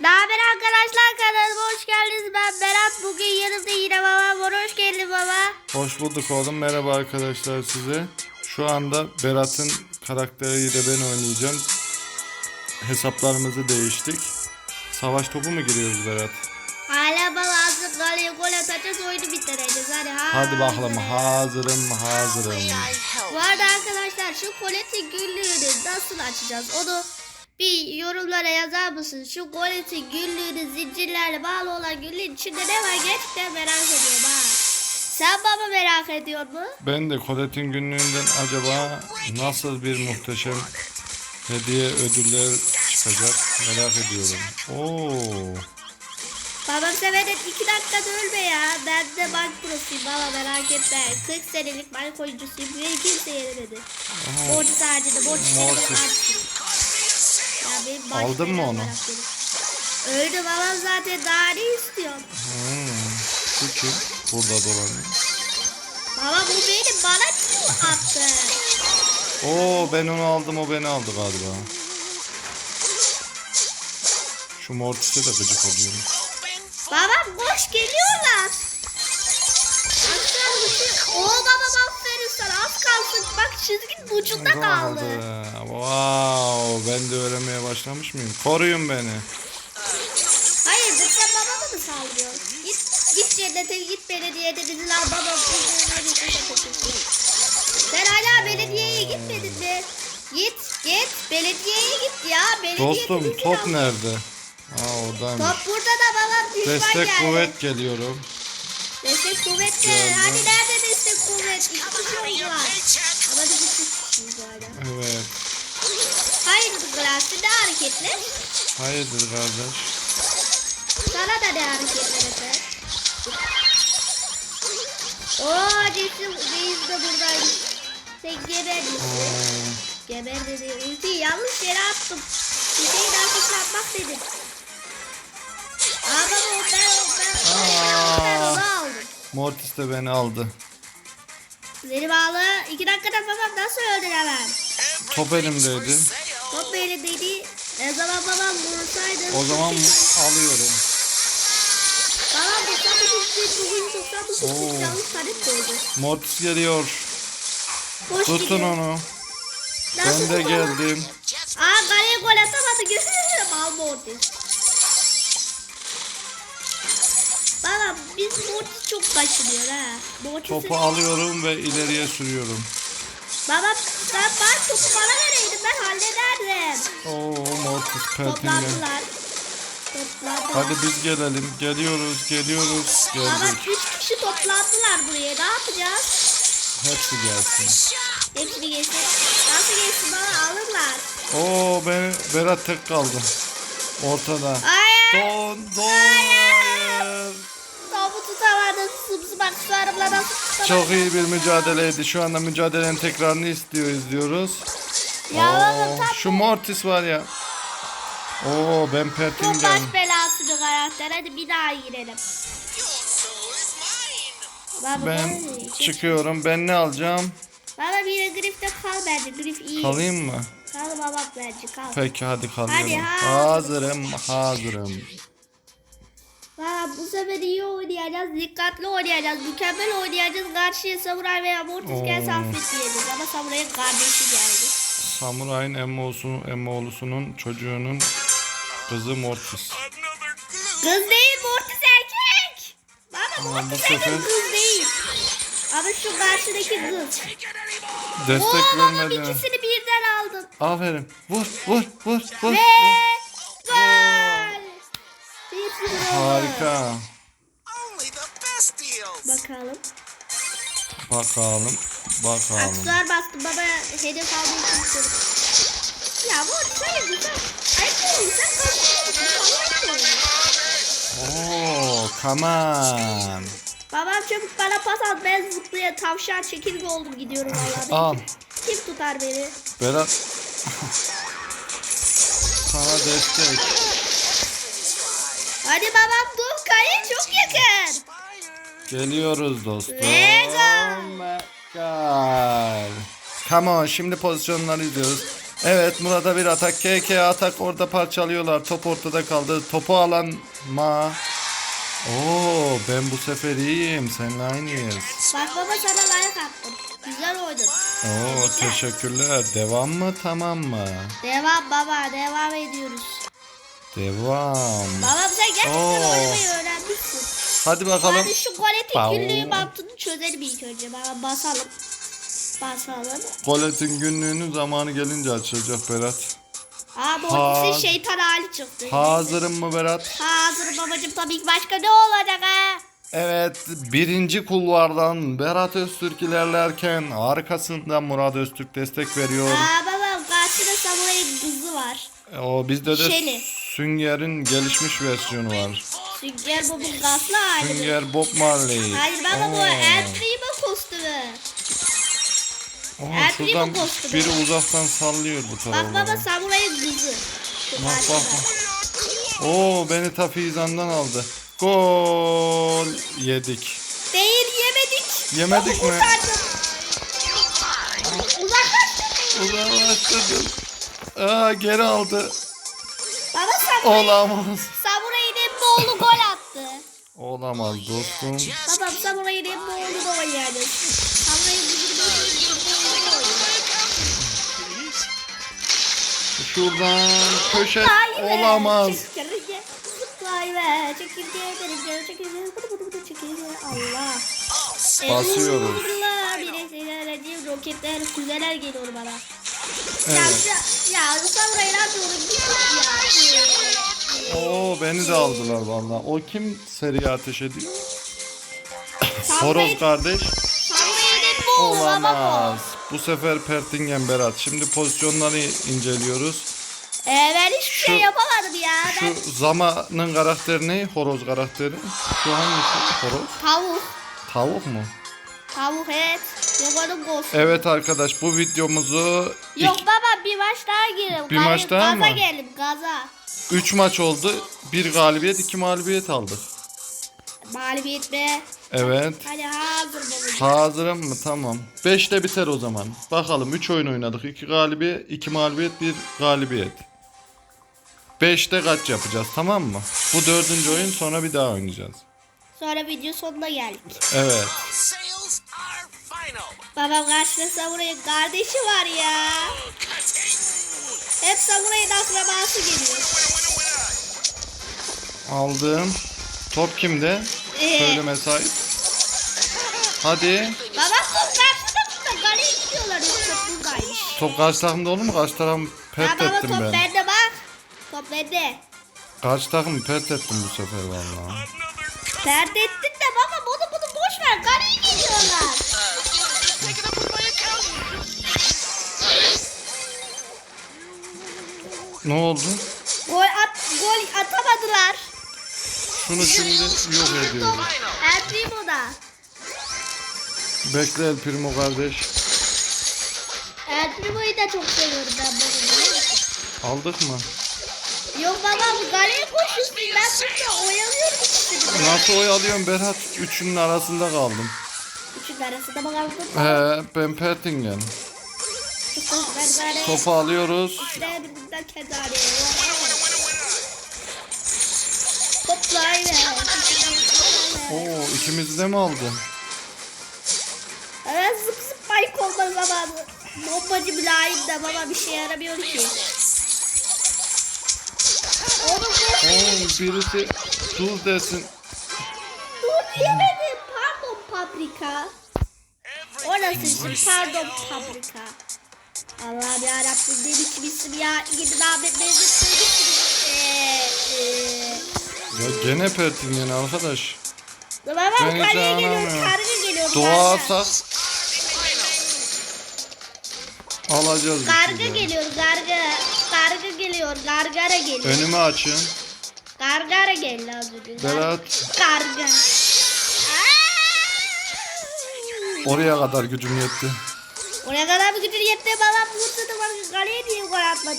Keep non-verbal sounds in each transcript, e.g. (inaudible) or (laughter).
Ne haber arkadaşlar kanalıma hoş geldiniz. Ben Berat. Bugün yanımda yine babam var. Hoş geldin baba. Hoş bulduk oğlum. Merhaba arkadaşlar size. Şu anda Berat'ın karakteriyle ben oynayacağım. Hesaplarımızı değiştik. Savaş topu mu giriyoruz Berat? Hala baba hazır kaleye gol atacağız oyunu bitireceğiz. Hadi ha. Hadi bakalım. Hazırım hazırım. Bu arada arkadaşlar şu koletin günlüğünü nasıl açacağız onu bir yorumlara yazar mısın? Şu koletin günlüğünü zincirlerle bağlı olan günlüğün içinde ne var gerçekten merak ediyorum ha. Sen baba merak ediyor mu? Ben de Colette'in günlüğünden acaba nasıl bir muhteşem hediye ödüller çıkacak merak ediyorum. Oo. Babam seveden iki dakikada ölme ya. Ben de bank prosuyum baba merak etme. 40 senelik bank oyuncusuyum ve kimse yenemedi. Mortis harcadı. Mortis Mortis. Baş Aldın mı onu? Öldü babam zaten daha ne istiyor? Hmm. Kim? Burada dolanıyor. Baba bu beni bana kim attı? Oo ben onu aldım o beni aldı galiba. Şu Mortis'e de gıcık oluyorum. Babam boş geliyorlar. Aşağı uçuyor. Oo kalsın. Bak çizginin ucunda kaldı. Wow ben de öğrenmeye başlamış mıyım? Koruyun beni. Hayır sen babama mı saldırıyorsun? Git, git cennete git belediyede dedi lan babam. Sen hala belediyeye gitmedin mi? Git git belediyeye git ya. Belediye Dostum top nerede? Aa oradaymış. Top burada da babam düşman Destek geldi. kuvvet geliyorum. Destek kuvvet. Hani nerede destek kuvvet? İki kişi var. Ama biz üç kişiyiz hala. Evet. Hayırdır Glass'ı ne hareketler? Hayırdır kardeş? Sana da ne hareketler efendim? Oo Jason Reis de buradaymış. Sen geber misin? Geber dedi. Ultiyi yanlış yere attım. Bir şeyin arkasına atmak dedim. Aa baba ben ben, Aa. Mortis de beni aldı. Seni bağlı. İki dakikada babam nasıl öldün hemen? Top elimdeydi. Top elindeydi. Ne zaman babam vursaydı. O zaman alıyorum. Babam 99 bugün 99 Oo. yanlış tanet koydu. Mortis geliyor. Hoş Tutun gidiyor. onu. Nasıl Ben de geldim. Aa kaleye gol atamadı. (laughs) Gözlerim al Mortis. Baba biz Mortis çok kaçırıyor ha. Mortis'i... Topu alıyorum ve ileriye sürüyorum. Baba sen bak topu bana vereydin ben hallederdim. Oo Mortis Peltin'le. Hadi biz gelelim. Geliyoruz, geliyoruz. Baba Geldik. üç kişi toplandılar buraya. Ne yapacağız? Hepsi gelsin. Hepsini geçsin. Nasıl geçsin baba alırlar. Oo ben Berat tek kaldı. Ortada. Hayır. Don, don. Hayır. Nasıl? Çok iyi bir mücadeleydi. Şu anda mücadelenin tekrarını istiyor izliyoruz. Ya Oo, tam şu Mortis var ya. Oo ben bu Pertin'den. baş belası bir karakter. Hadi bir daha girelim. Baba Ben çıkıyorum. Ben ne alacağım? Baba bir de Grif'te kal bence. Grif iyi. Kalayım mı? Kal baba bence kal. Peki hadi kalıyorum. Hadi, hadi. Hazırım, hazırım. Baba bu sefer iyi oynayacağız. Dikkatli oynayacağız. Mükemmel oynayacağız. Karşıya Samuray veya Mortis gelse affetmeyeceğiz. Ama Samuray'ın kardeşi geldi. Samuray'ın emmoğlusunun, emmoğlusunun çocuğunun kızı Mortis. Kız değil Mortis erkek. Baba Ama bu Mortis sefer- erkek kız değil. Ama şu karşıdaki kız. Destek Oo babam vermedi. ikisini birden aldın. Aferin. Vur, vur, vur, vur. Ve vur. Harika. Only the best deals. Bakalım. Bakalım, bakalım. Aksuar bastım baba hedef için istiyorum. Ya bu şöyle güzel. Ay güzel kazanıyor. Oo, come on. Babam çabuk bana pas at ben zıplaya tavşan çekirge oldum gidiyorum vallahi. Al. Kim tutar beni? Berat. (laughs) Sana destek. Hadi babam dur kale çok yakın. Geliyoruz dostum. God. Come on, şimdi pozisyonları izliyoruz. Evet Murat'a bir atak. KK atak orada parçalıyorlar. Top ortada kaldı. Topu alan Ma. Oo ben bu sefer iyiyim. Seninle aynıyız. Bak baba sana like attım. Güzel oynadın. Oo teşekkürler. Devam mı tamam mı? Devam baba devam ediyoruz. Devam. Babam sen gerçekten Oo. oynamayı öğrenmişsin. Hadi bakalım. Hadi şu Bau. günlüğü mantığını çözelim ilk önce. Baba basalım. Basalım. Colette'in günlüğünün zamanı gelince açılacak Berat. Aa Ha- Mortis'in şeytan hali çıktı. Hazırım mı Berat? Hazır babacım tabii ki başka ne olacak ha? Evet birinci kulvardan Berat Öztürk ilerlerken arkasında Murat Öztürk destek veriyor. Aa babam karşıda samurayın kızı var. O bizde de Şeli. Sünger'in gelişmiş versiyonu var. Sünger Bob'un kaslı hali. Sünger Bob Marley. Hayır baba bu Oo. Elfrima kostümü. Aa, Elfrima şuradan kostümü. biri uzaktan sallıyor bu Bak baba samurayın kızı. Şu Bak karşıda. bak bak. Oo beni ta Fizan'dan aldı. Gol yedik. Değil yemedik. Yemedik Topu mi? kurtardım. Uzaklaştı. Uzaklaştırdım. Aa geri aldı. Olamaz. samurayın emmoğlu gol attı. Olamaz dostum. Babam samurayın emmoğlu da oynadı. Da oynadı. Şuradan köşe olamaz. Allah. Basıyoruz. Roketler füzeler geliyor bana. Evet. Ya, ya ya. Oo beni de aldılar vallahi. O kim seri ateş ediyor? Horoz kardeş. Olamaz. bu. Sefer Pertingen Berat. Şimdi pozisyonları inceliyoruz. Ee, ben hiçbir şey Şu- yapamadım ya. Ben Şu Zama'nın karakteri ne? Horoz karakteri. Şu hangisi? Horoz? tavuk. Tavuk mu? Tavuk evet. Yok onun ghost. Evet arkadaş bu videomuzu Yok baba bir maç daha girelim. Bir maç daha gaza mı? gelin gaza. 3 maç oldu. Bir galibiyet, iki mağlubiyet aldık. Mağlubiyet be. Evet. Hadi hazır babacığım. Hazırım mı? Tamam. 5'te biter o zaman. Bakalım 3 oyun oynadık. 2 galibiyet, 2 mağlubiyet, 1 galibiyet. 5'te kaç yapacağız tamam mı? Bu dördüncü oyun sonra bir daha oynayacağız. Sonra video sonuna geldik. Evet. Babam karşıda samurayın kardeşi var ya. Hep samurayın akrabası geliyor. Aldım. Top kimde? Ee, Söyleme sahip. Hadi. Babam top karşıda burada. Galeye gidiyorlar. Top buradaymış. Top karşı takımda olur mu? Karşı takım pert baba ettim top ben. bende bak. Top bende. Karşı takımı pert ettim bu sefer vallahi. Dert ettin de baba bunu bunu boş ver. Galeye gidiyorlar. Ne oldu? Gol at gol atamadılar. Şunu şimdi yok ediyoruz. El Primo'da. Bekle El Primo kardeş. El Primo'yu da çok seviyorum ben bunu. musun? Aldık mı? Yok baba bu galeye koşuyorsun. Ben burada oyalıyorum. Nasıl oyalıyorsun Berat? Üçünün arasında kaldım. Üçün arasında bakalım. He ben Pertingen. Topu alıyoruz. Oo ikimizi de mi aldı? Evet zıp zıp bayık olma zamanı. Bombacı mülayim de baba bir şey yaramıyor ki. Oğlum birisi dur desin. dur diyemedim. Paprika. Orası için pardon paprika. Allah'ım yarabbim ne biçim isim ya. Gidin söylemişsiniz. Eee eee. Ya gene Pertingen arkadaş. Baba Ben hiç karıya geliyor, anlamıyorum. karga geliyor. Dua karga. atsak alacağız Karga geliyor, karga. Karga geliyor, gargara geliyor. Önümü açın. Gargara geldi az önce. Berat Karga. Oraya kadar gücüm yetti. Oraya kadar bir gücün yetti baba vurdu da bana kaleye niye gol and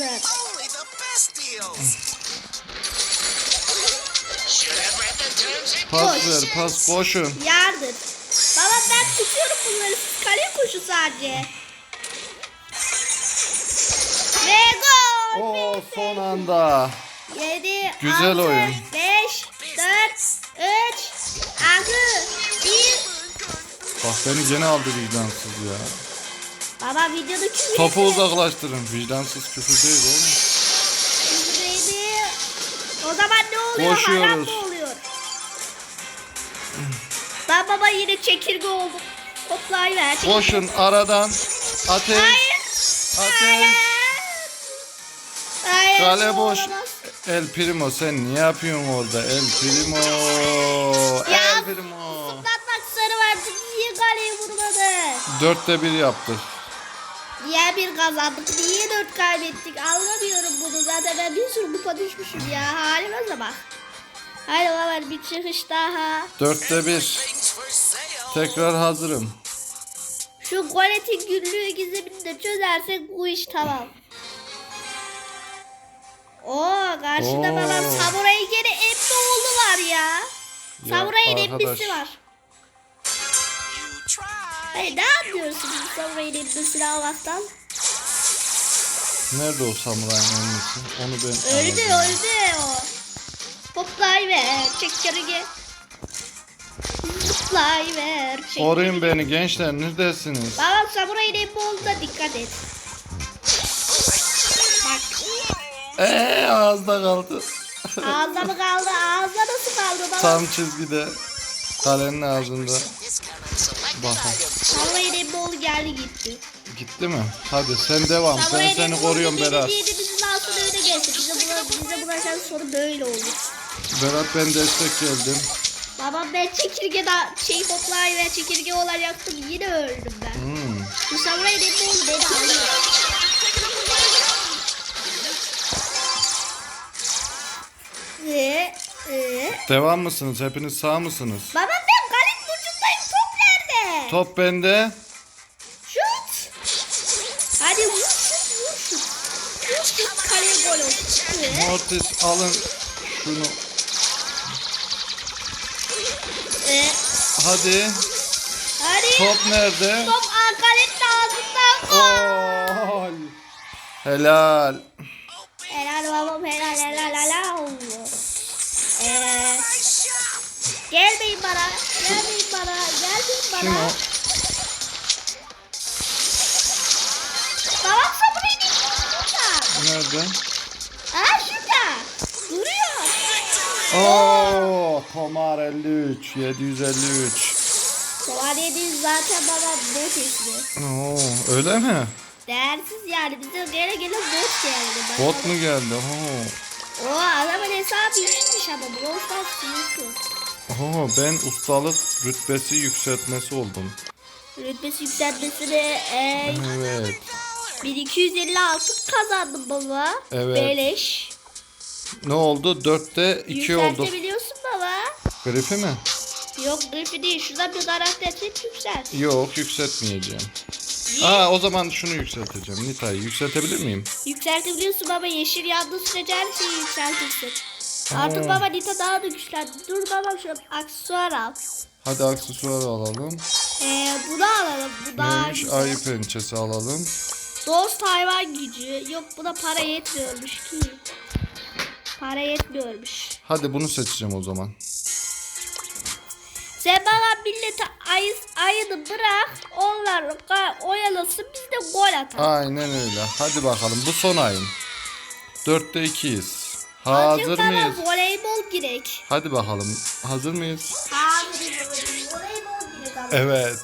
Pas ver pas koşun. Yardır. Baba ben tutuyorum bunları siz kaleye koşun sadece. Ve gol. Oo son anda. 7, Güzel 6, oyun. Bak beni gene aldı vicdansız ya. Baba videoda küfür Topu etti. uzaklaştırın. Vicdansız küfür değil oğlum. Küfür etti. O zaman ne oluyor? Koşuyoruz. Haram mı oluyor? Ben baba yine çekirge oldum. Toplayıver. çekirge. Koşun aradan. Ateş. Hayır. Ateş. Hayır. Kale boş. olamaz. El Primo sen ne yapıyorsun orada? El Primo. Ya, El Primo. Kaleye vurmadı? Dörtte bir yaptık. Diğer bir kazandık. Niye dört kaybettik? Anlamıyorum bunu. Zaten ben bir sürü kupa düşmüşüm ya. Halime bak. Haydi baba bir çıkış daha. Dörtte bir. Tekrar hazırım. Şu Golet'in günlüğü gizemini de çözersek bu iş tamam. Oo karşıda Oo. falan Samuray'ın gene Emmoğlu var ya. Ya Samuray'ın arkadaş. emmisi var. Hayır ne anlıyorsunuz Samuray'ın emmisini almaktan? Nerede o samurayın emmisi? Onu ben Öldü anladım. öldü o. Hoplayıver çekirge. Zıplayıver çekirge. Koruyun beni gençler neredesiniz? Babam Samuray'ın Emmoğlu'na dikkat et. Bak Eee ağızda kaldı. ağızda mı kaldı? Ağızda nasıl kaldı baba? Tam çizgide. Kalenin ağzında. Bakın. Samuray'ın Emmoğlu geldi gitti. Gitti mi? Hadi sen devam. Ben Samuray'ın seni koruyorum Berat. Yediğimizin altına öne gelsin. Bize, buna, bize bulaşan soru böyle olur. Berat ben destek geldim. Babam ben çekirge da şey hoplayıver çekirge olacaktım. Yine öldüm ben. Hmm. Bu Samuray'ın Emmoğlu beni alıyor. Ee, ee. Devam mısınız? Hepiniz sağ mısınız? Baba ben kalenin ucundayım. Top nerede? Top bende. Şut. Hadi vur şut vur şut. Vur şut kaleye gol olsun. Mortis alın şunu. ee. Hadi. Hadi. Top nerede? Top aa, kalenin ağzından. Gol. Gol. Helal. Helal babam helal helal helal. Ee, gelmeyin bana. Gelmeyin bana. Kim o? Babam burada. Nerede? Aa şurada. Duruyor. Oo, Tomar 53, 753. Kovar yediğiniz zaten bana bot ismi. Oo, öyle mi? Değersiz yani. Bize gele gele bot geldi. Bana. Bot mu geldi? Oo. Oo adamın hesabı iyiymiş ama. Brawl Stars Oo, ben ustalık rütbesi yükseltmesi oldum. Rütbesi yükseltmesine e, Evet. 1256 kazandım baba. Evet. Beleş. Ne oldu? 4'te 2 olduk. Yükseltebiliyorsun baba. Grifi mi? Yok grifi değil. Şuradan bir karakter seç yükselt. Yok yükseltmeyeceğim. Niye? Aa o zaman şunu yükselteceğim. Nita'yı yükseltebilir miyim? Yükseltebiliyorsun baba. Yeşil yandığı sürece her şeyi yükseltirsin. Artık baba Nita daha da güçlendi. Dur baba şu aksesuar al. Hadi aksesuar alalım. Ee, bunu alalım. Bu daha Neymiş? güzel. Ayı pençesi alalım. Dost hayvan gücü. Yok buna para yetmiyormuş ki. Para yetmiyormuş. Hadi bunu seçeceğim o zaman. Sen bana millete ayı, ayını bırak. Onlar ga- oyalasın biz de gol atalım. Aynen öyle. Hadi bakalım bu son ayın. 4'te 2'yiz. Hazır baba mıyız? voleybol girek. Hadi bakalım. Hazır mıyız? Hazır voleybol girek ama. Evet.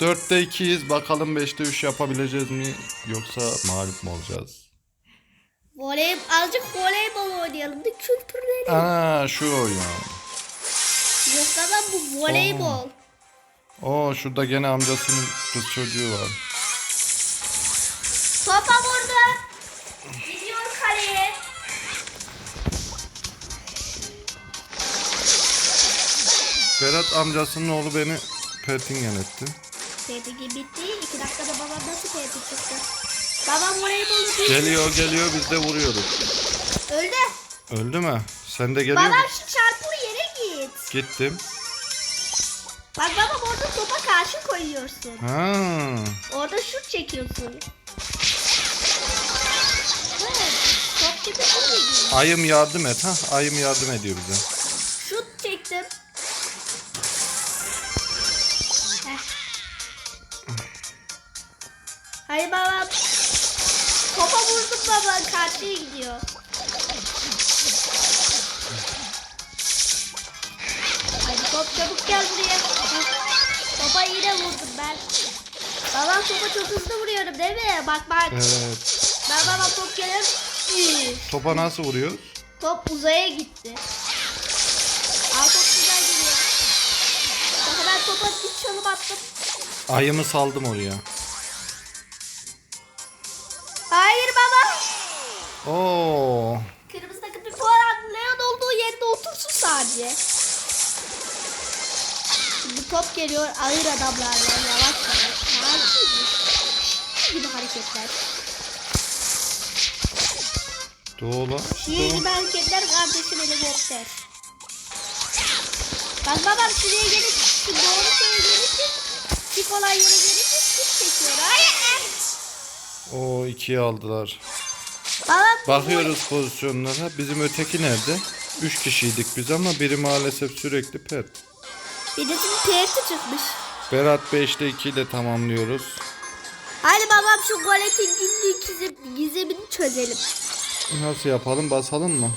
4'te 2'yiz. Bakalım 5'te 3 yapabileceğiz mi? Yoksa mağlup mu olacağız? Voley, azıcık voleybol oynayalım da kültürlenelim. Aa şu oyun. Yoksa da bu voleybol. Oo şurada gene amcasının kız çocuğu var. Berat amcasının oğlu beni pertingen etti. Tepki bitti. İki dakikada babam nasıl tepki çıktı? Babam voleybolu değil. Geliyor geliyor biz de vuruyoruz. Öldü. Öldü mü? Sen de geliyor Babam şu çarpılı yere git. Gittim. Bak babam orada topa karşı koyuyorsun. Ha. Orada şut çekiyorsun. Gidiyor? Ayım yardım et ha. Ayım yardım ediyor bize. Hızlı vuruyorum değil mi? Bak bak. Evet. Ben baba top gelir. Topa nasıl vuruyoruz? Top uzaya gitti. Aa top güzel geliyor. Bak ben topa bir çalım attım. Ayımı saldım oraya. Hayır baba. Oo. Kırmızı takım bir puan. Leon olduğu yerinde otursun sadece. Şimdi top geliyor ağır adamlarla gibi hareketler. Doğru. Şiir gibi hareketler kardeşim helikopter. Bak babam şuraya gelip şu doğru şeye gelince tik olan yere gelince tik çekiyor. Hayır. O ikiye aldılar. Babam Bakıyoruz pozisyonlara. Bizim öteki nerede? Üç kişiydik biz ama biri maalesef sürekli pet. Birisinin piyeti çıkmış. Berat 5'te 2 ile tamamlıyoruz. Hadi babam şu goletin gizem, gizemini çözelim. Nasıl yapalım? Basalım mı?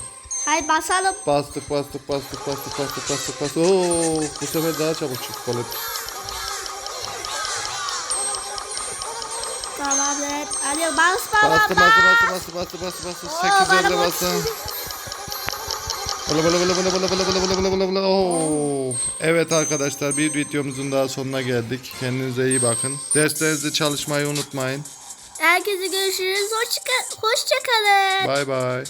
Hadi basalım. Bastık bastık bastık bastık bastık bastık bastık. Oo, bu sefer daha çabuk çıktı Colette. Tamamdır. Hadi bas baba bas. bastı bastı bastı bastı bastı bastı. Oo, 8 bana elde bastı. Bala bala bala bala bala bala bala bala bala bala bala. Oo. Evet arkadaşlar bir videomuzun daha sonuna geldik. Kendinize iyi bakın. Derslerinizi çalışmayı unutmayın. Herkese görüşürüz. Hoşça, hoşça kalın. Bay bay.